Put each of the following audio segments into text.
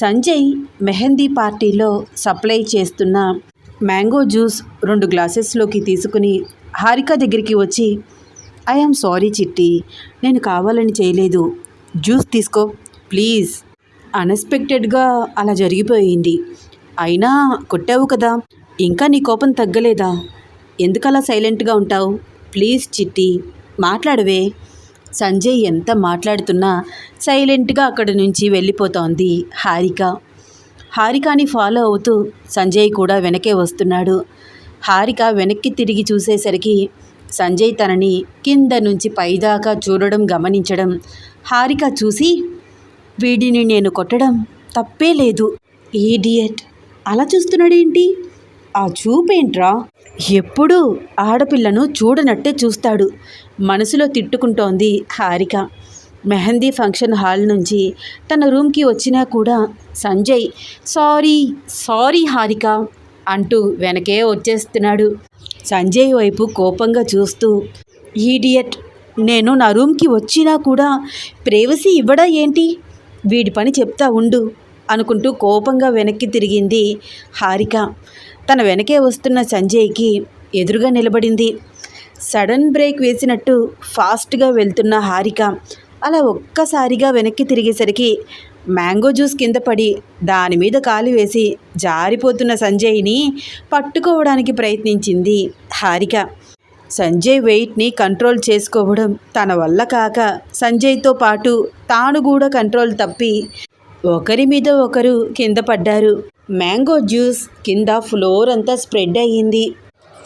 సంజయ్ మెహందీ పార్టీలో సప్లై చేస్తున్న mango juice రెండు గ్లాసెస్లోకి తీసుకుని హారిక దగ్గరికి వచ్చి ఐఆమ్ సారీ చిట్టి నేను కావాలని చేయలేదు. జ్యూస్ తీసుకో ప్లీజ్. అన్ఎక్స్పెక్టెడ్గా అలా జరిగిపోయింది. అయినా కొట్టావు కదా ఇంకా నీ కోపం తగ్గలేదా? ఎందుకలా సైలెంట్గా ఉంటావు? ప్లీజ్ చిట్టి మాట్లాడవే. సంజయ్ ఎంత మాట్లాడుతున్నా సైలెంట్గా అక్కడి నుంచి వెళ్ళిపోతోంది హారిక. హారికని ఫాలో అవుతూ సంజయ్ కూడా వెనకే వస్తున్నాడు. హారిక వెనక్కి తిరిగి చూసేసరికి సంజయ్ తనని కింద నుంచి పైదాకా చూడడం గమనించడం హారిక చూసి వీడిని నేను కొట్టడం తప్పే లేదు. ఈడియట్ అలా చూస్తున్నాడేంటి? ఆ చూపేంట్రా? ఎప్పుడూ ఆడపిల్లను చూడనట్టే చూస్తాడు. మనసులో తిట్టుకుంటోంది హారిక. మెహందీ ఫంక్షన్ హాల్ నుంచి తన రూమ్కి వచ్చినా కూడా సంజయ్ సారీ సారీ హారిక అంటూ వెనకే వచ్చేస్తున్నాడు. సంజయ్ వైపు కోపంగా చూస్తూ ఈడియట్ నేను నా రూమ్కి వచ్చినా కూడా ప్రేవసీ ఇవ్వడా ఏంటి? వీడి పని చెప్తా ఉండు అనుకుంటూ కోపంగా వెనక్కి తిరిగింది హారిక. తన వెనకే వస్తున్న సంజయ్కి ఎదురుగా నిలబడింది. సడన్ బ్రేక్ వేసినట్టు ఫాస్ట్గా వెళ్తున్న హారిక అలా ఒక్కసారిగా వెనక్కి తిరిగేసరికి మ్యాంగో జ్యూస్ కింద పడి దాని మీద కాలు వేసి జారిపోతున్న సంజయ్ని పట్టుకోవడానికి ప్రయత్నించింది హారిక. సంజయ్ వెయిట్ని కంట్రోల్ చేసుకోవడం తన వల్ల కాక సంజయ్తో పాటు తాను కూడా కంట్రోల్ తప్పి ఒకరి మీద ఒకరు కింద పడ్డారు. మ్యాంగో జ్యూస్ కింద ఫ్లోర్ అంతా స్ప్రెడ్ అయ్యింది.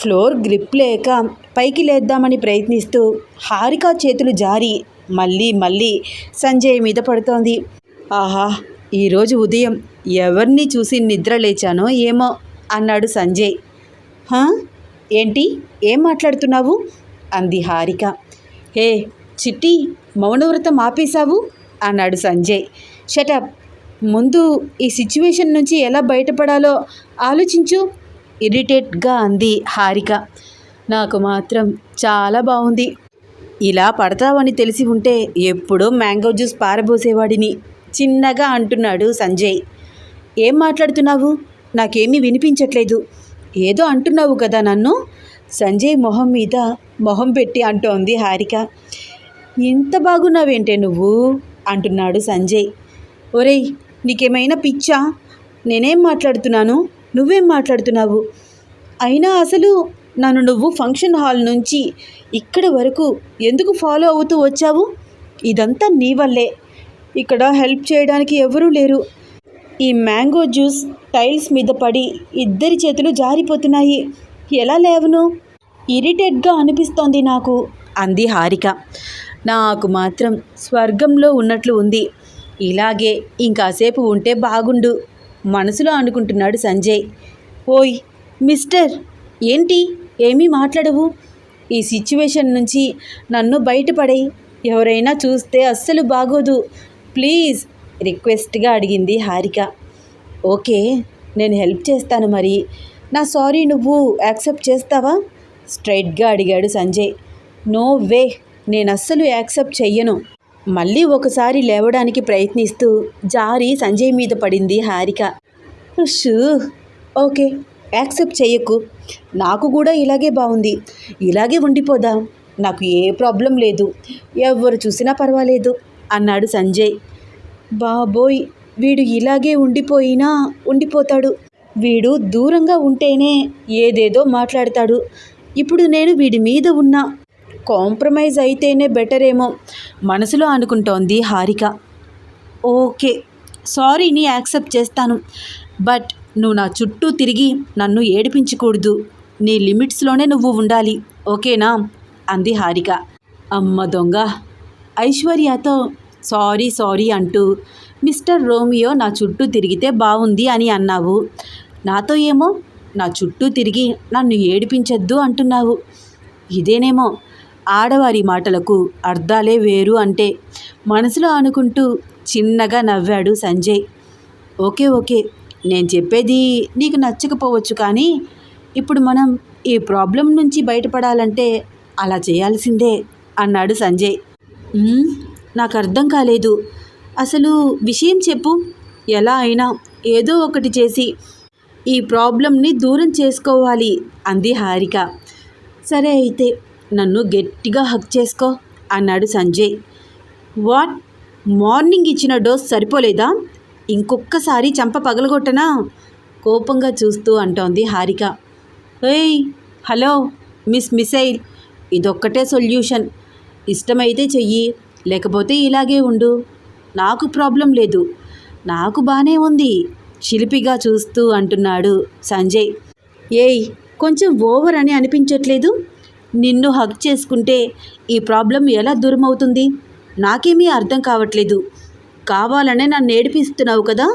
ఫ్లోర్ గ్రిప్ లేక పైకి లేద్దామని ప్రయత్నిస్తూ హారిక చేతులు జారి మళ్ళీ మళ్ళీ సంజయ్ మీద పడుతోంది. ఆహా ఈరోజు ఉదయం ఎవరిని చూసి నిద్ర లేచానో ఏమో అన్నాడు సంజయ్. హా? ఏంటి? ఏం మాట్లాడుతున్నావు? అంది హారిక. హే చిట్టి మౌనవ్రతం ఆపేశావు? అన్నాడు సంజయ్. షటప్ ముందు ఈ సిచ్యువేషన్ నుంచి ఎలా బయటపడాలో ఆలోచించు. ఇరిటేట్గా అంది హారిక. నాకు మాత్రం చాలా బాగుంది ఇలా పడతావని తెలిసి ఉంటే ఎప్పుడో మ్యాంగో జ్యూస్ పారబోసేవాడిని చిన్నగా అంటున్నాడు సంజయ్. ఏం మాట్లాడుతున్నావు? నాకేమీ వినిపించట్లేదు. ఏదో అంటున్నావు కదా నన్ను? సంజయ్ మొహం మీద మొహం పెట్టి అంటోంది హారిక. ఇంత బాగున్నావేంటే నువ్వు? అంటున్నాడు సంజయ్. ఒరేయ్ నీకేమైనా పిచ్చా? నేనేం మాట్లాడుతున్నాను? నువ్వేం మాట్లాడుతున్నావు? అయినా అసలు నన్ను నువ్వు ఫంక్షన్ హాల్ నుంచి ఇక్కడి వరకు ఎందుకు ఫాలో అవుతూ వచ్చావు? ఇదంతా నీ వల్లే. ఇక్కడ హెల్ప్ చేయడానికి ఎవరూ లేరు. ఈ మ్యాంగో జ్యూస్ టైల్స్ మీద పడి ఇద్దరి చేతులు జారిపోతున్నాయి. ఎలా లేవను? ఇరిటేట్గా అనిపిస్తోంది నాకు అంది హారిక. నాకు మాత్రం స్వర్గంలో ఉన్నట్లు ఉంది. ఇలాగే ఇంకాసేపు ఉంటే బాగుండు. మనసులో అనుకుంటున్నాడు సంజయ్. ఓయ్ మిస్టర్ ఏంటి? ఏమీ మాట్లాడవు? ఈ సిచ్యువేషన్ నుంచి నన్ను బయటపడే ఎవరైనా చూస్తే అస్సలు బాగోదు. ప్లీజ్ రిక్వెస్ట్గా అడిగింది హారిక. ఓకే నేను హెల్ప్ చేస్తాను మరి. నా సారీ నువ్వు యాక్సెప్ట్ చేస్తావా? స్ట్రైట్గా అడిగాడు సంజయ్. నో వే నేను అస్సలు యాక్సెప్ట్ చెయ్యను. మళ్ళీ ఒకసారి లేవడానికి ప్రయత్నిస్తూ జారి సంజయ్ మీద పడింది హారిక. షూ ఓకే యాక్సెప్ట్ చేయకు నాకు కూడా ఇలాగే బాగుంది ఇలాగే ఉండిపోదాం. నాకు ఏ ప్రాబ్లం లేదు. ఎవరు చూసినా పర్వాలేదు అన్నాడు సంజయ్. బాబోయ్ వీడు ఇలాగే ఉండిపోయినా ఉండిపోతాడు. వీడు దూరంగా ఉంటేనే ఏదేదో మాట్లాడతాడు. ఇప్పుడు నేను వీడి మీద ఉన్నా కాంప్రమైజ్ అయితేనే బెటర్ ఏమో మనసులో అనుకుంటోంది హారిక. ఓకే సారీని యాక్సెప్ట్ చేస్తాను. బట్ నువ్వు నా చుట్టూ తిరిగి నన్ను ఏడిపించకూడదు. నీ లిమిట్స్లోనే నువ్వు ఉండాలి. ఓకేనా? అంది హారిక. అమ్మ దొంగ. ఐశ్వర్యతో సారీ సారీ అంటూ మిస్టర్ రోమియో నా చుట్టూ తిరిగితే బాగుంది అని అన్నావు. నాతో ఏమో నా చుట్టూ తిరిగి నన్ను ఏడిపించొద్దు అంటున్నావు. ఇదేనేమో ఆడవారి మాటలకు అర్థాలే వేరు అంటే మనసులో అనుకుంటూ చిన్నగా నవ్వాడు సంజయ్. ఓకే ఓకే నేను చెప్పేది నీకు నచ్చకపోవచ్చు కానీ ఇప్పుడు మనం ఈ ప్రాబ్లం నుంచి బయటపడాలంటే అలా చేయాల్సిందే అన్నాడు సంజయ్. నాకు అర్థం కాలేదు. అసలు విషయం చెప్పు. ఎలా అయినా ఏదో ఒకటి చేసి ఈ ప్రాబ్లంని దూరం చేసుకోవాలి అంది హారిక. సరే అయితే నన్ను గట్టిగా హక్ చేసుకో అన్నాడు సంజయ్. వాట్? మార్నింగ్ ఇచ్చిన డోస్ సరిపోలేదా? ఇంకొక్కసారి చంప పగలగొట్టనా? కోపంగా చూస్తూ అంటోంది Harika. Hey hello miss missile ఇదొక్కటే సొల్యూషన్. ఇష్టమైతే చెయ్యి లేకపోతే ఇలాగే ఉండు. నాకు ప్రాబ్లం లేదు. నాకు బాగానే ఉంది. చిలిపిగా చూస్తూ అంటున్నాడు సంజయ్. ఏయ్ కొంచెం ఓవర్ అని అనిపించట్లేదు? నిన్ను హక్ చేసుకుంటే ఈ ప్రాబ్లం ఎలా దూరం అవుతుంది నాకేమీ అర్థం కావట్లేదు. కావాలనే నన్ను ఏడిపిస్తున్నావు కదా?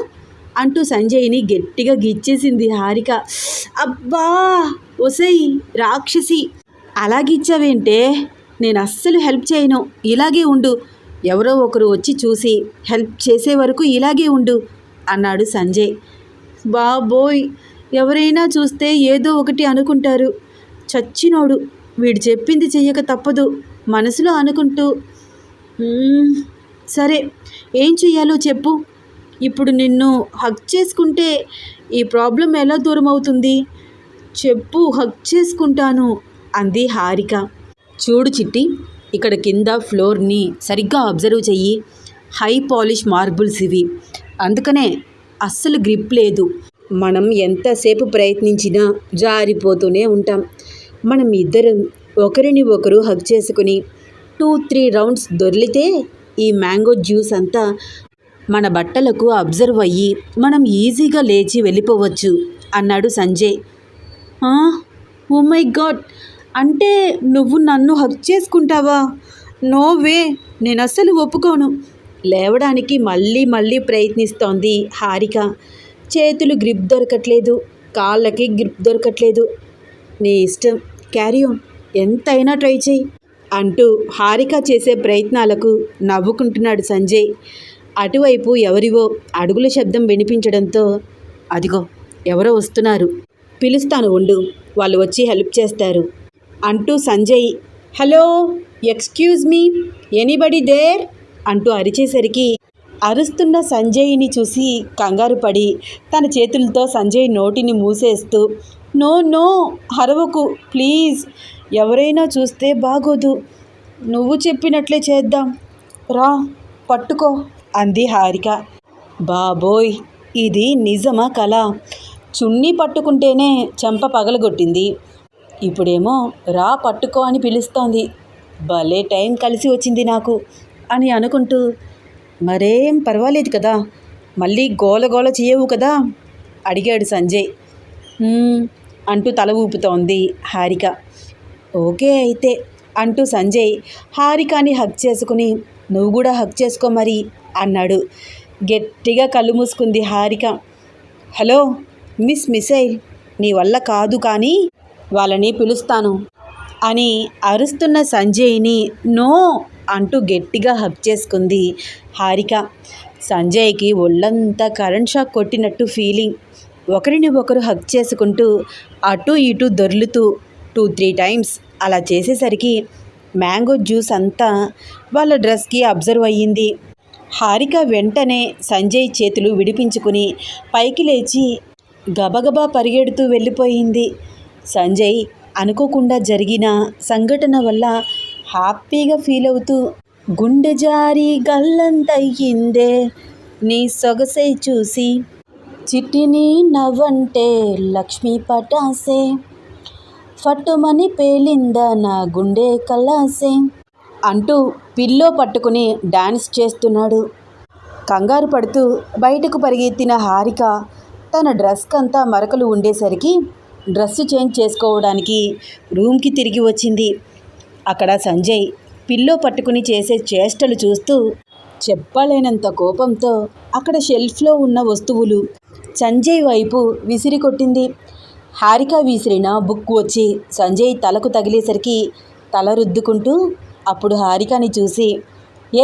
అంటూ సంజయ్ని గట్టిగా గిచ్చేసింది హారిక. అబ్బా! ఒసై రాక్షసి! అలా గిచ్చావేంటే నేను అస్సలు హెల్ప్ చేయను. ఇలాగే ఉండు. ఎవరో ఒకరు వచ్చి చూసి హెల్ప్ చేసే వరకు ఇలాగే ఉండు అన్నాడు సంజయ్. బాబోయ్! ఎవరైనా చూస్తే ఏదో ఒకటి అనుకుంటారు. చచ్చినోడు. వీడు చెప్పింది చెయ్యక తప్పదు. మనసులో అనుకుంటూ సరే ఏం చెయ్యాలో చెప్పు. ఇప్పుడు నిన్ను హక్ చేసుకుంటే ఈ ప్రాబ్లం ఎలా దూరం అవుతుంది? చెప్పు హక్ చేసుకుంటాను అంది హారిక. చూడు చిట్టి ఇక్కడ కింద ఫ్లోర్ని సరిగ్గా అబ్జర్వ్ చెయ్యి. హై పాలిష్ మార్బుల్స్ ఇవి. అందుకనే అస్సలు గ్రిప్ లేదు. మనం ఎంతసేపు ప్రయత్నించినా జారిపోతూనే ఉంటాం. మనం ఇద్దరం ఒకరిని ఒకరు హగ్ చేసుకుని టూ త్రీ రౌండ్స్ దొర్లితే ఈ మ్యాంగో జ్యూస్ అంతా మన బట్టలకు అబ్జర్వ్ అయ్యి మనం ఈజీగా లేచి వెళ్ళిపోవచ్చు అన్నాడు సంజయ్. Oh my God! అంటే నువ్వు నన్ను హక్ చేసుకుంటావా? No way! నేను అస్సలు ఒప్పుకోను. లేవడానికి మళ్ళీ మళ్ళీ ప్రయత్నిస్తోంది హారిక. చేతులు గ్రిప్ దొరకట్లేదు. కాళ్ళకి గ్రిప్ దొరకట్లేదు. నీ ఇష్టం. Carry on. ఎంతైనా ట్రై చేయి అంటూ హారిక చేసే ప్రయత్నాలకు నవ్వుకుంటున్నాడు సంజయ్. అటువైపు ఎవరివో అడుగుల శబ్దం వినిపించడంతో అదిగో ఎవరో వస్తున్నారు. పిలుస్తాను ఉండు వాళ్ళు వచ్చి హెల్ప్ చేస్తారు అంటూ Sanjay hello excuse me anybody there? అంటూ అరిచేసరికి అరుస్తున్న సంజయ్ని చూసి కంగారు పడి తన చేతులతో సంజయ్ నోటిని మూసేస్తూ నో నో అరవకు ప్లీజ్ ఎవరైనా చూస్తే బాగోదు. నువ్వు చెప్పినట్లే చేద్దాం. రా పట్టుకో అంది హారిక. బాబోయ్ ఇది నిజమా కళ చున్నీ పట్టుకుంటేనే చెంప పగలగొట్టింది. ఇప్పుడేమో రా పట్టుకో అని పిలుస్తోంది. భలే టైం కలిసి వచ్చింది నాకు అని అనుకుంటూ. మరేం పర్వాలేదు కదా మళ్ళీ గోల గోల చేయవు కదా అడిగాడు సంజయ్. అంటూ తల ఊపుతోంది హారిక. ఓకే అయితే అంటూ సంజయ్ హారికాని హక్ చేసుకుని నువ్వు కూడా హక్ చేసుకో మరి అన్నాడు. గట్టిగా కళ్ళు మూసుకుంది హారిక. హలో మిస్ మిసైల్ నీ వల్ల కాదు కానీ వాళ్ళని పిలుస్తాను అని అరుస్తున్న సంజయ్ని నో అంటూ గట్టిగా హక్ చేసుకుంది హారిక. సంజయ్కి ఒళ్ళంతా కరెంట్ షాక్ కొట్టినట్టు ఫీలింగ్. ఒకరిని ఒకరు హక్ చేసుకుంటూ అటు ఇటు దొర్లుతూ టూ త్రీ టైమ్స్ అలా చేసేసరికి మ్యాంగో జ్యూస్ అంతా వాళ్ళ డ్రెస్కి అబ్జర్వ్ అయ్యింది. హారిక వెంటనే సంజయ్ చేతులు విడిపించుకుని పైకి లేచి గబగబా పరిగెడుతూ వెళ్ళిపోయింది. సంజయ్ అనుకోకుండా జరిగిన సంఘటన వల్ల హ్యాపీగా ఫీల్ అవుతూ గుండె జారి గల్లంతయ్యిందే నీ సొగసై చూసి చిట్టిని నవ్వంటే లక్ష్మీ పటాసే. ఫట్టుమని పేలిందా నా గుండె కలాసే అంటూ పిల్లో పట్టుకుని డాన్స్ చేస్తున్నాడు. కంగారు పడుతూ బయటకు పరిగెత్తిన హారిక తన డ్రెస్కంతా మరకలు ఉండేసరికి డ్రెస్సు చేంజ్ చేసుకోవడానికి రూమ్కి తిరిగి వచ్చింది. అక్కడ సంజయ్ పిల్లో పట్టుకుని చేసే చేష్టలు చూస్తూ చెప్పలేనంత కోపంతో అక్కడ షెల్ఫ్లో ఉన్న వస్తువులు సంజయ్ వైపు విసిరి కొట్టింది. హారిక విసిరిన బుక్ వచ్చి సంజయ్ తలకు తగిలేసరికి తల రుద్దుకుంటూ అప్పుడు హారికని చూసి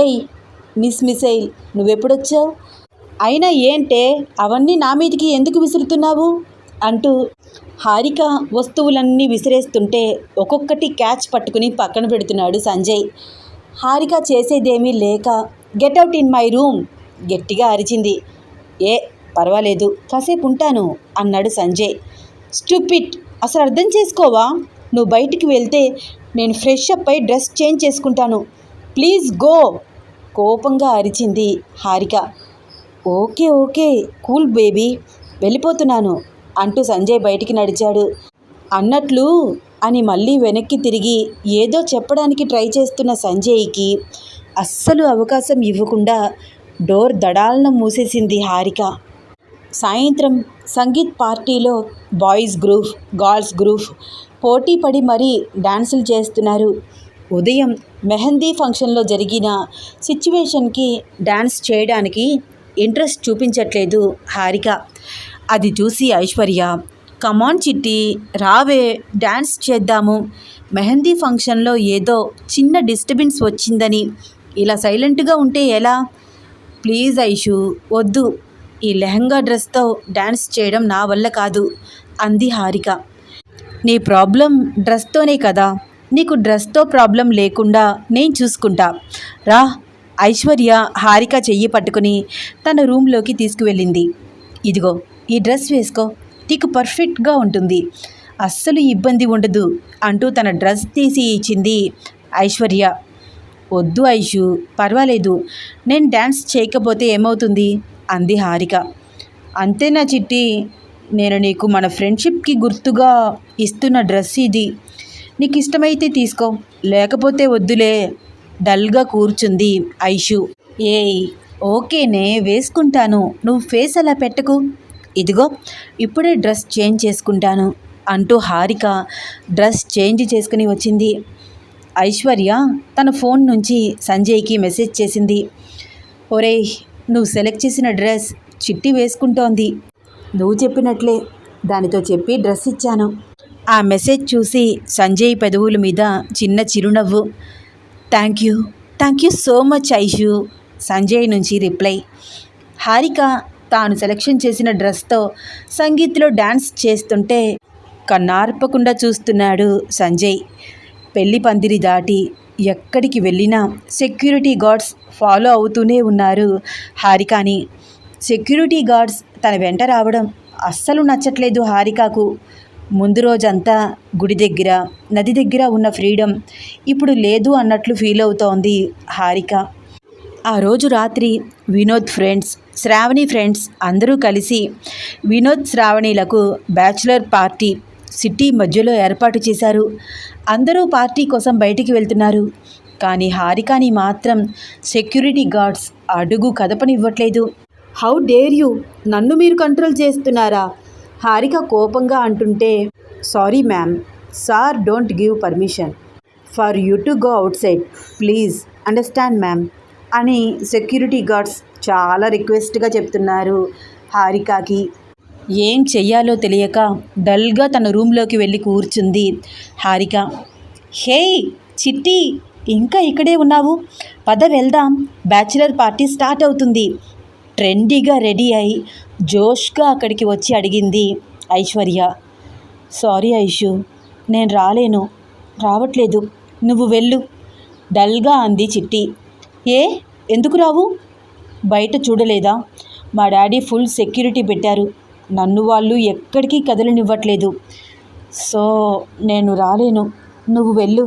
ఏయ్ మిస్ మిసైల్ నువ్వెప్పుడొచ్చావు? అయినా ఏంటే అవన్నీ నా మీదికి ఎందుకు విసురుతున్నావు? అంటూ హారిక వస్తువులన్నీ విసిరేస్తుంటే ఒక్కొక్కటి క్యాచ్ పట్టుకుని పక్కన పెడుతున్నాడు సంజయ్. హారిక చేసేదేమీ లేక get out in my room గట్టిగా అరిచింది. ఏ పర్వాలేదు కాసేపు ఉంటాను అన్నాడు సంజయ్. స్టూపిట్ అసలు అర్థం చేసుకోవా? నువ్వు బయటికి వెళ్తే నేను ఫ్రెష్ అప్ అయి డ్రెస్ చేంజ్ చేసుకుంటాను. Please go! కోపంగా అరిచింది Harika. Okay okay cool baby వెళ్ళిపోతున్నాను అంటూ సంజయ్ బయటికి నడిచాడు. అన్నట్లు అని మళ్ళీ వెనక్కి తిరిగి ఏదో చెప్పడానికి ట్రై చేస్తున్న సంజయ్కి అస్సలు అవకాశం ఇవ్వకుండా డోర్ దడాలను మూసేసింది హారిక. సాయంత్రం సంగీత్ పార్టీలో బాయ్స్ గ్రూప్ గర్ల్స్ గ్రూప్ పోటీ పడి మరీ డాన్సులు చేస్తున్నారు. ఉదయం మెహందీ ఫంక్షన్లో జరిగిన సిచ్యువేషన్కి డాన్స్ చేయడానికి ఇంట్రెస్ట్ చూపించట్లేదు హారిక. అది చూసి ఐశ్వర్య కమాన్ చిట్టి రావే డాన్స్ చేద్దాము. మెహందీ ఫంక్షన్లో ఏదో చిన్న డిస్టర్బెన్స్ వచ్చిందని. ఇలా సైలెంట్గా ఉంటే ఎలా? ప్లీజ్ ఐషు వద్దు. ఈ లెహంగా డ్రెస్తో డ్యాన్స్ చేయడం నా వల్ల కాదు అంది హారిక. నీ ప్రాబ్లం డ్రెస్తోనే కదా నీకు డ్రెస్తో ప్రాబ్లం లేకుండా నేను చూసుకుంటా. రా ఐశ్వర్య హారిక చెయ్యి పట్టుకుని తన రూమ్లోకి తీసుకువెళ్ళింది. ఇదిగో ఈ డ్రెస్ వేసుకో నీకు పర్ఫెక్ట్గా ఉంటుంది. అస్సలు ఇబ్బంది ఉండదు అంటూ తన డ్రెస్ తీసి ఇచ్చింది ఐశ్వర్య. వద్దు ఐషు పర్వాలేదు నేను డ్యాన్స్ చేయకపోతే ఏమవుతుంది? అంది హారిక. అంతేనా చిట్టి నేను నీకు మన ఫ్రెండ్షిప్కి గుర్తుగా ఇస్తున్న డ్రెస్ ఇది. నీకు ఇష్టమైతే తీసుకో లేకపోతే వద్దులే డల్గా కూర్చుంది ఐషు. ఏయ్ ఓకేనే వేసుకుంటాను. నువ్వు ఫేస్ అలా పెట్టకు. ఇదిగో ఇప్పుడే డ్రెస్ చేంజ్ చేసుకుంటాను అంటూ హారిక డ్రెస్ చేంజ్ చేసుకుని వచ్చింది. ఐశ్వర్య తన ఫోన్ నుంచి సంజయ్కి మెసేజ్ చేసింది. ఒరే నువ్వు సెలెక్ట్ చేసిన డ్రెస్ చిట్టి వేసుకుంటోంది. నువ్వు చెప్పినట్లే. దానితో చెప్పి డ్రెస్ ఇచ్చాను. ఆ మెసేజ్ చూసి సంజయ్ పెదవుల మీద చిన్న చిరునవ్వు. Thank you. Thank you so much Aishu. Sanjay నుంచి రిప్లై. హారిక తాను సెలెక్షన్ చేసిన డ్రెస్తో సంగీత్లో డ్యాన్స్ చేస్తుంటే కన్నార్పకుండా చూస్తున్నాడు సంజయ్. పెళ్ళి పందిరి దాటి ఎక్కడికి వెళ్ళినా సెక్యూరిటీ గార్డ్స్ ఫాలో అవుతూనే ఉన్నారు. హారికాని సెక్యూరిటీ గార్డ్స్ తన వెంట రావడం అస్సలు నచ్చట్లేదు హారికకు. ముందు రోజంతా గుడి దగ్గర నది దగ్గర ఉన్న ఫ్రీడమ్ ఇప్పుడు లేదు అన్నట్లు ఫీల్ అవుతోంది హారిక. ఆ రోజు రాత్రి వినోద్ ఫ్రెండ్స్ శ్రావణి ఫ్రెండ్స్ అందరూ కలిసి వినోద్ శ్రావణిలకు బ్యాచులర్ పార్టీ సిటీ మధ్యలో ఏర్పాటు చేశారు. అందరూ పార్టీ కోసం బయటికి వెళ్తున్నారు. కానీ హారికాని మాత్రం సెక్యూరిటీ గార్డ్స్ అడుగు కదపనివ్వట్లేదు. How dare you? నన్ను మీరు కంట్రోల్ చేస్తున్నారా? హారిక కోపంగా అంటుంటే sorry ma'am sir don't give permission. For you to go outside please understand ma'am అని సెక్యూరిటీ గార్డ్స్ చాలా రిక్వెస్ట్గా చెప్తున్నారు హారికకి. ఏం చెయ్యాలో తెలియక డల్గా తన రూమ్లోకి వెళ్ళి కూర్చుంది హారిక. హే చిట్టి ఇంకా ఇక్కడే ఉన్నావు? పద వెళ్దాం. బ్యాచిలర్ పార్టీ స్టార్ట్ అవుతుంది. ట్రెండీగా రెడీ అయి జోష్గా అక్కడికి వచ్చి అడిగింది ఐశ్వర్య. సారీ ఐషు నేను రాలేను. రావట్లేదు. నువ్వు వెళ్ళు. డల్గా అంది చిట్టి. ఏ? ఎందుకు రావు? బయట చూడలేదా? మా డాడీ ఫుల్ సెక్యూరిటీ పెట్టారు. నన్ను వాళ్ళు ఎక్కడికి కదలనివ్వట్లేదు. సో నేను రాలేను. నువ్వు వెళ్ళు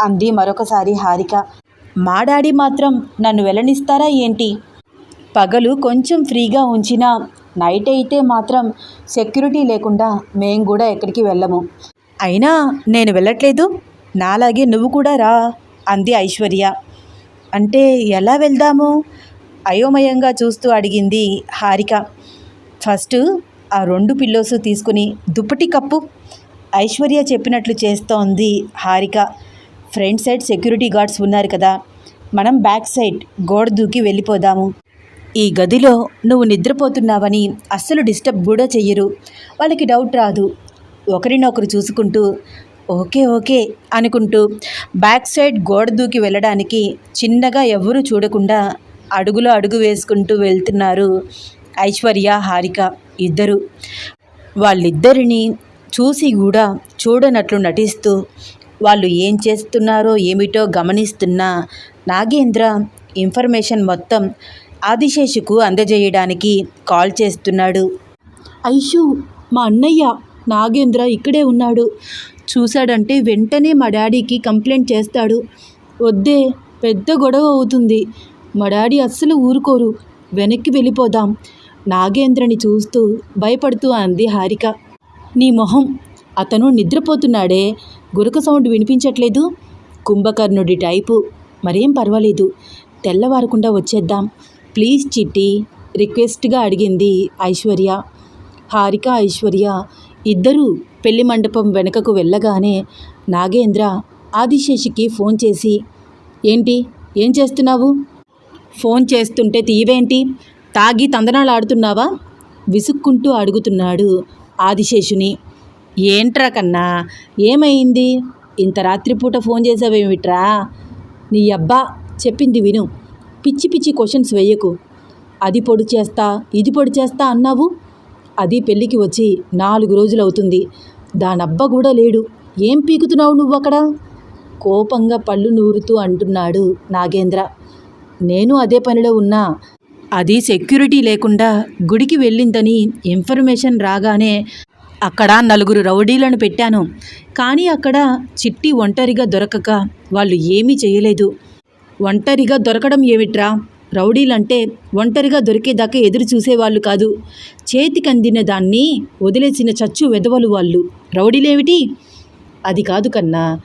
అంది మరొకసారి హారిక. మా డాడీ మాత్రం నన్ను వెళ్ళనిస్తారా ఏంటి? పగలు కొంచెం ఫ్రీగా ఉంచినా నైట్ అయితే మాత్రం సెక్యూరిటీ లేకుండా మేం కూడా ఎక్కడికి వెళ్ళము. అయినా నేను వెళ్ళట్లేదు. నాలాగే నువ్వు కూడా రా అంది ఐశ్వర్య. అంటే ఎలా వెళ్దాము? అయోమయంగా చూస్తూ అడిగింది హారిక. ఫస్ట్ ఆ రెండు పిల్లోస్ తీసుకుని దుప్పటి కప్పు. ఐశ్వర్య చెప్పినట్లు చేస్తోంది Harika. Front side security guards ఉన్నారు కదా. మనం బ్యాక్ సైడ్ గోడ దూకి వెళ్ళిపోదాము. ఈ గదిలో నువ్వు నిద్రపోతున్నావని అస్సలు డిస్టర్బ్ కూడా చెయ్యరు. వాళ్ళకి డౌట్ రాదు. ఒకరినొకరు చూసుకుంటూ ఓకే ఓకే అనుకుంటూ బ్యాక్ సైడ్ గోడ దూకి వెళ్ళడానికి చిన్నగా ఎవరూ చూడకుండా అడుగులో అడుగు వేసుకుంటూ వెళ్తున్నారు ఐశ్వర్య హారిక. ఇద్దరు. వాళ్ళిద్దరిని చూసి కూడా చూడనట్లు నటిస్తూ వాళ్ళు ఏం చేస్తున్నారో ఏమిటో గమనిస్తున్న నాగేంద్ర ఇన్ఫర్మేషన్ మొత్తం ఆదిశేషుకు అందజేయడానికి కాల్ చేస్తున్నాడు. ఐషు మా అన్నయ్య నాగేంద్ర ఇక్కడే ఉన్నాడు. చూశాడంటే వెంటనే మా డాడీకి కంప్లైంట్ చేస్తాడు. వద్దే పెద్ద గొడవ అవుతుంది. మా డాడీ అస్సలు ఊరుకోరు. వెనక్కి వెళ్ళిపోదాం. నాగేంద్రని చూస్తూ భయపడుతూ అంది హారిక. నీ మొహం అతను నిద్రపోతున్నాడే. గురక సౌండ్ వినిపించట్లేదు. కుంభకర్ణుడి టైపు. మరేం పర్వాలేదు. తెల్లవారకుండా వచ్చేద్దాం. ప్లీజ్ చిట్టి రిక్వెస్ట్గా అడిగింది ఐశ్వర్య. హారిక ఐశ్వర్య ఇద్దరూ పెళ్ళి మండపం వెనుకకు వెళ్ళగానే నాగేంద్ర ఆదిశేషికి ఫోన్ చేసి ఏంటి? ఏం చేస్తున్నావు? ఫోన్ చేస్తుంటే తీవేంటి? తాగి తందనాలు ఆడుతున్నావా విసుక్కుంటూ అడుగుతున్నాడు ఆదిశేషుని. ఏంట్రా కన్నా ఏమైంది? ఇంత రాత్రిపూట ఫోన్ చేసావేమిట్రా? నీ అబ్బా చెప్పింది విను. పిచ్చి పిచ్చి క్వశ్చన్స్ వేయకు. అది పొడి చేస్తా ఇది పొడి చేస్తా అన్నావు? అది పెళ్ళికి వచ్చి నాలుగు రోజులు అవుతుంది దానబ్బ కూడా లేడు. ఏం పీకుతున్నావు నువ్వు అక్కడ? కోపంగా పళ్ళు నూరుతూ అంటున్నాడు నాగేంద్ర. నేను అదే పనిలో ఉన్నా. అది సెక్యూరిటీ లేకుండా గుడికి వెళ్ళిందని ఇన్ఫర్మేషన్ రాగానే అక్కడ నలుగురు రౌడీలను పెట్టాను. కానీ అక్కడ చిట్టి ఒంటరిగా దొరకక వాళ్ళు ఏమీ చేయలేదు. ఒంటరిగా దొరకడం ఏమిట్రా? రౌడీలంటే ఒంటరిగా దొరికేదాకా ఎదురు చూసేవాళ్ళు కాదు. చేతికి అందిన దాన్ని వదిలేసిన చచ్చు వెదవలు వాళ్ళు. రౌడీలేమిటి? అది కాదు కన్నా.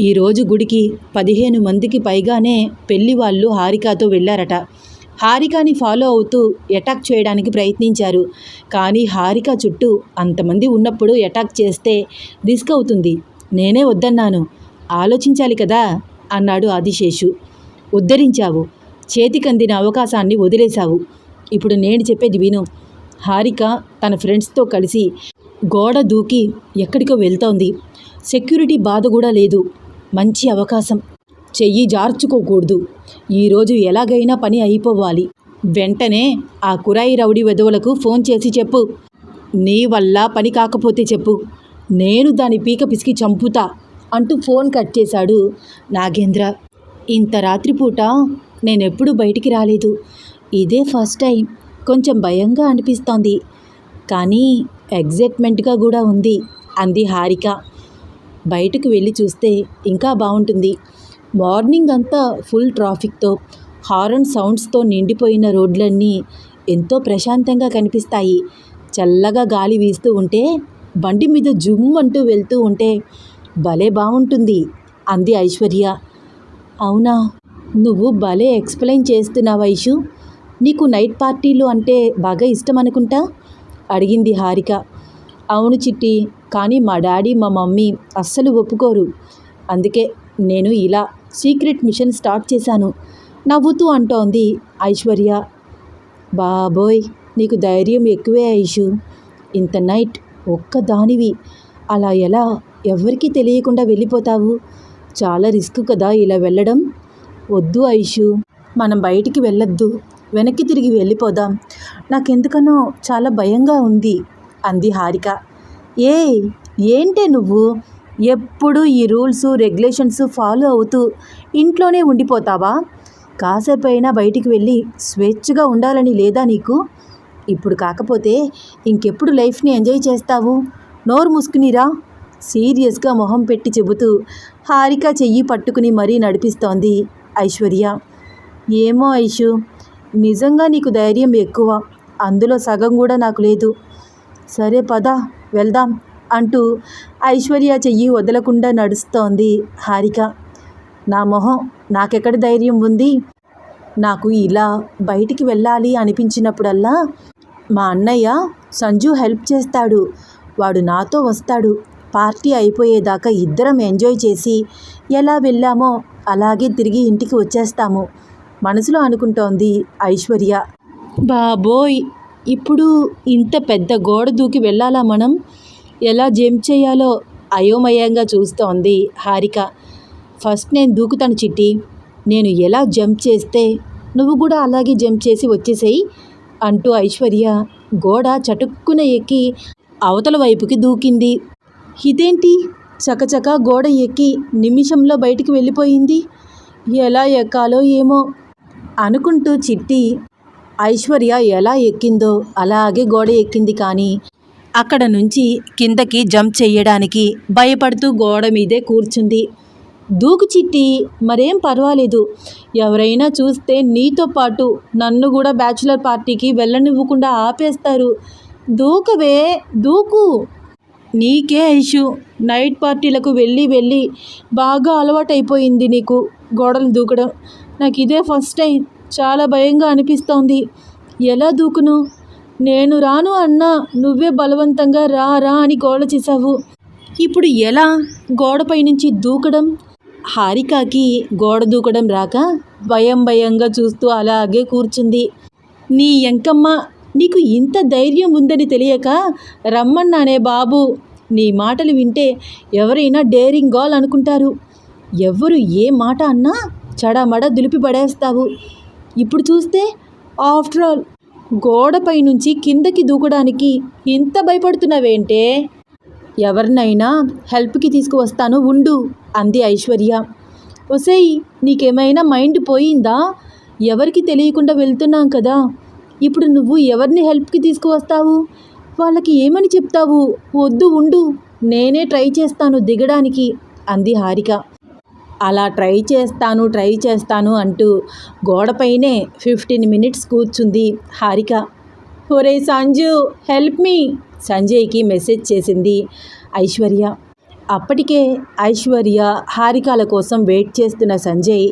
ఈరోజు గుడికి పదిహేను మందికి పైగానే పెళ్ళి వాళ్ళు హారికాతో వెళ్ళారట. హారికని ఫాలో అవుతూ అటాక్ చేయడానికి ప్రయత్నించారు. కానీ హారిక చుట్టూ అంతమంది ఉన్నప్పుడు అటాక్ చేస్తే రిస్క్ అవుతుంది. నేనే వద్దన్నాను. ఆలోచించాలి కదా! అన్నాడు ఆదిశేషు. ఉద్ధరించావు. చేతికందిన అవకాశాన్ని వదిలేశావు. ఇప్పుడు నేను చెప్పేది విను. హారిక తన ఫ్రెండ్స్తో కలిసి గోడ దూకి ఎక్కడికో వెళ్తోంది. సెక్యూరిటీ బాధ కూడా లేదు. మంచి అవకాశం. చెయ్యి జార్చుకోకూడదు. ఈరోజు ఎలాగైనా పని అయిపోవాలి. వెంటనే ఆ కురాయి రౌడీ వెధవులకు ఫోన్ చేసి చెప్పు. నీ వల్ల పని కాకపోతే చెప్పు. నేను దాని పీక పిసికి చంపుతా అంటూ ఫోన్ కట్ చేశాడు నాగేంద్ర. ఇంత రాత్రిపూట నేనెప్పుడు బయటికి రాలేదు. ఇదే ఫస్ట్ టైం. కొంచెం భయంగా అనిపిస్తోంది. కానీ ఎగ్జైట్మెంట్గా కూడా ఉంది అంది హారిక. బయటకు వెళ్ళి చూస్తే ఇంకా బాగుంటుంది మార్నింగ్ అంతా ఫుల్ ట్రాఫిక్తో హారన్ సౌండ్స్తో నిండిపోయిన రోడ్లన్నీ ఎంతో ప్రశాంతంగా కనిపిస్తాయి. చల్లగా గాలి వీస్తూ ఉంటే బండి మీద జుమ్ అంటూ వెళ్తూ ఉంటే భలే బాగుంటుంది అంది ఐశ్వర్య. అవునా? నువ్వు భలే ఎక్స్ప్లెయిన్ చేస్తున్నావు ఐషు. నీకు నైట్ పార్టీలు అంటే బాగా ఇష్టం అనుకుంటా? అడిగింది హారిక. అవును చిట్టి కానీ మా డాడీ మా మమ్మీ అస్సలు ఒప్పుకోరు. అందుకే నేను ఇలా సీక్రెట్ మిషన్ స్టార్ట్ చేశాను. నవ్వుతూ అంటోంది ఐశ్వర్య. బాబోయ్ నీకు ధైర్యం ఎక్కువే ఐషు. ఇంత నైట్ ఒక్క దానివి. అలా ఎలా? ఎవరికీ తెలియకుండా వెళ్ళిపోతావు? చాలా రిస్క్ కదా ఇలా వెళ్ళడం? వద్దు ఐషు. మనం బయటికి వెళ్ళొద్దు. వెనక్కి తిరిగి వెళ్ళిపోదాం. నాకెందుకనో చాలా భయంగా ఉంది అంది హారిక. ఏ ఏంటే నువ్వు? ఎప్పుడు ఈ రూల్స్ రెగ్యులేషన్స్ ఫాలో అవుతూ ఇంట్లోనే ఉండిపోతావా? కాసేపైనా బయటికి వెళ్ళి స్వేచ్ఛగా ఉండాలని లేదా నీకు? ఇప్పుడు కాకపోతే ఇంకెప్పుడు లైఫ్ని ఎంజాయ్ చేస్తావు? నోరు మూసుకునిరా సీరియస్గా మొహం పెట్టి చెబుతూ హారిక చెయ్యి పట్టుకుని మరీ నడిపిస్తోంది ఐశ్వర్య. ఏమో ఐషు నిజంగా నీకు ధైర్యం ఎక్కువ. అందులో సగం కూడా నాకు లేదు. సరే పద వెళ్దాం. అంటూ ఐశ్వర్య చెయ్యి వదలకుండా నడుస్తోంది. హారిక నా మొహం నాకెక్కడ ధైర్యం ఉంది? నాకు ఇలా బయటికి వెళ్ళాలి అనిపించినప్పుడల్లా మా అన్నయ్య సంజు హెల్ప్ చేస్తాడు. వాడు నాతో వస్తాడు. పార్టీ అయిపోయేదాకా ఇద్దరం ఎంజాయ్ చేసి ఎలా వెళ్ళామో అలాగే తిరిగి ఇంటికి వచ్చేస్తాము. మనసులో అనుకుంటోంది ఐశ్వర్య. బాబోయ్! ఇప్పుడు ఇంత పెద్ద గోడ దూకి వెళ్ళాలా మనం? ఎలా జంప్ చేయాలో అయోమయంగా చూస్తోంది హారిక. ఫస్ట్ నేను దూకుతాను చిట్టి. నేను ఎలా జంప్ చేస్తే నువ్వు కూడా అలాగే జంప్ చేసి వచ్చేసేయి అంటూ ఐశ్వర్య గోడ చటుక్కున ఎక్కి అవతల వైపుకి దూకింది. ఇదేంటి? చకచక గోడ ఎక్కి నిమిషంలో బయటికి వెళ్ళిపోయింది. ఎలా ఎక్కాలో ఏమో అనుకుంటూ చిట్టి ఐశ్వర్య ఎలా ఎక్కిందో అలాగే గోడ ఎక్కింది కానీ అక్కడ నుంచి కిందకి జంప్ చేయడానికి భయపడుతూ గోడ మీదే కూర్చుంది. దూకు చిట్టి మరేం పర్వాలేదు. ఎవరైనా చూస్తే నీతో పాటు నన్ను కూడా బ్యాచులర్ పార్టీకి వెళ్ళనివ్వకుండా ఆపేస్తారు. దూకవే దూకు. నీకే ఐషు నైట్ పార్టీలకు వెళ్ళి వెళ్ళి బాగా అలవాటైపోయింది నీకు గోడలు దూకడం. నాకు ఇదే ఫస్ట్ టైం. చాలా భయంగా అనిపిస్తోంది. ఎలా దూకును? నేను రాను అన్నా నువ్వే బలవంతంగా రా రా అని గోడ చేశావు. ఇప్పుడు ఎలా? గోడపై నుంచి దూకడం? హారికాకి గోడ దూకడం రాక భయం భయంగా చూస్తూ అలాగే కూర్చుంది. నీ ఎంకమ్మ నీకు ఇంత ధైర్యం ఉందని తెలియక రమ్మన్నానే బాబు. నీ మాటలు వింటే ఎవరైనా డేరింగ్ గాల్ అనుకుంటారు. ఎవరు ఏ మాట అన్నా చడమడ దులిపి పడేస్తావు. ఇప్పుడు చూస్తే ఆఫ్టర్ ఆల్ గోడపై నుంచి కిందకి దూకడానికి ఇంత భయపడుతున్నావేంటే? ఎవరినైనా హెల్ప్కి తీసుకువస్తాను ఉండు అంది ఐశ్వర్య. ఒసేయ్ నీకేమైనా మైండ్ పోయిందా? ఎవరికి తెలియకుండా వెళ్తున్నాం కదా. ఇప్పుడు నువ్వు ఎవరిని హెల్ప్కి తీసుకువస్తావు? వాళ్ళకి ఏమని చెప్తావు? వద్దు ఉండు నేనే ట్రై చేస్తాను దిగడానికి అంది హారిక. అలా ట్రై చేస్తాను ట్రై చేస్తాను అంటూ గోడపైనే ఫిఫ్టీన్ మినిట్స్ కూర్చుంది హారిక. ఒరే సంజు హెల్ప్ మీ! సంజయ్కి మెసేజ్ చేసింది ఐశ్వర్య. అప్పటికే ఐశ్వర్య హారికాల కోసం వెయిట్ చేస్తున్న సంజయ్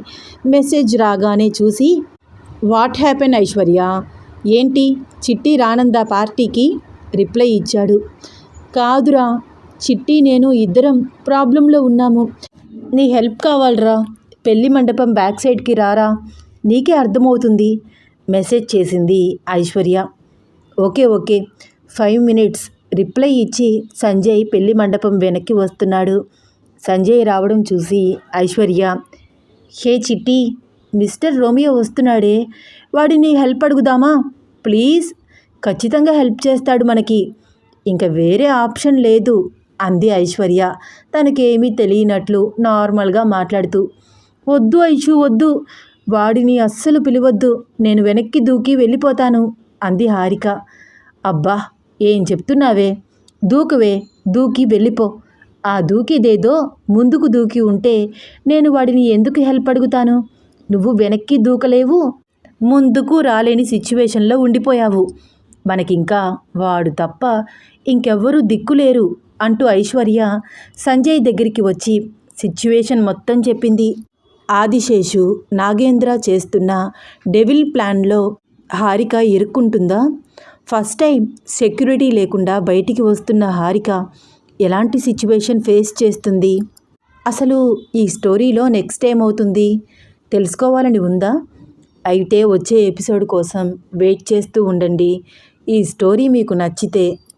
మెసేజ్ రాగానే చూసి వాట్ హ్యాపెన్ ఐశ్వర్య? ఏంటి? చిట్టి రానంద పార్టీకి రిప్లై ఇచ్చాడు. కాదురా చిట్టి నేను ఇద్దరం ప్రాబ్లంలో ఉన్నాము. నీ హెల్ప్ కావాలరా. పెళ్ళి మండపం బ్యాక్ సైడ్కి రారా. నీకే అర్థమవుతుంది. మెసేజ్ చేసింది Aishwarya. Okay okay. Five minutes. Reply ఇచ్చి సంజయ్ పెళ్ళి మండపం వెనక్కి వస్తున్నాడు. సంజయ్ రావడం చూసి ఐశ్వర్య హే చిట్టి మిస్టర్ రోమియో వస్తున్నాడే. వాడిని హెల్ప్ అడుగుదామా? ప్లీజ్. ఖచ్చితంగా హెల్ప్ చేస్తాడు మనకి. ఇంకా వేరే ఆప్షన్ లేదు. అంది ఐశ్వర్య. తనకేమీ తెలియనట్లు నార్మల్గా మాట్లాడుతూ వద్దు ఐషు వద్దు. వాడిని అస్సలు పిలవద్దు. నేను వెనక్కి దూకి వెళ్ళిపోతాను అంది హారిక. అబ్బా ఏం చెప్తున్నావే? దూకువే దూకి వెళ్ళిపో. ఆ దూకిదేదో ముందుకు దూకి ఉంటే నేను వాడిని ఎందుకు హెల్ప్ అడుగుతాను? నువ్వు వెనక్కి దూకలేవు ముందుకు రాలేని సిచ్యువేషన్లో ఉండిపోయావు. మనకింకా వాడు తప్ప ఇంకెవ్వరూ దిక్కులేరు. అంటూ ఐశ్వర్య సంజయ్ దగ్గరికి వచ్చి సిచ్యువేషన్ మొత్తం చెప్పింది. ఆదిశేషు నాగేంద్ర చేస్తున్న డెవిల్ ప్లాన్లో హారిక ఇరుక్కుంటుందా? ఫస్ట్ టైం సెక్యూరిటీ లేకుండా బయటికి వస్తున్న హారిక ఎలాంటి సిచ్యువేషన్ ఫేస్ చేస్తుంది? అసలు ఈ స్టోరీలో నెక్స్ట్ ఏమవుతుంది? తెలుసుకోవాలని ఉందా? అయితే వచ్చే ఎపిసోడ్ కోసం వెయిట్ చేస్తూ ఉండండి. ఈ స్టోరీ మీకు నచ్చితే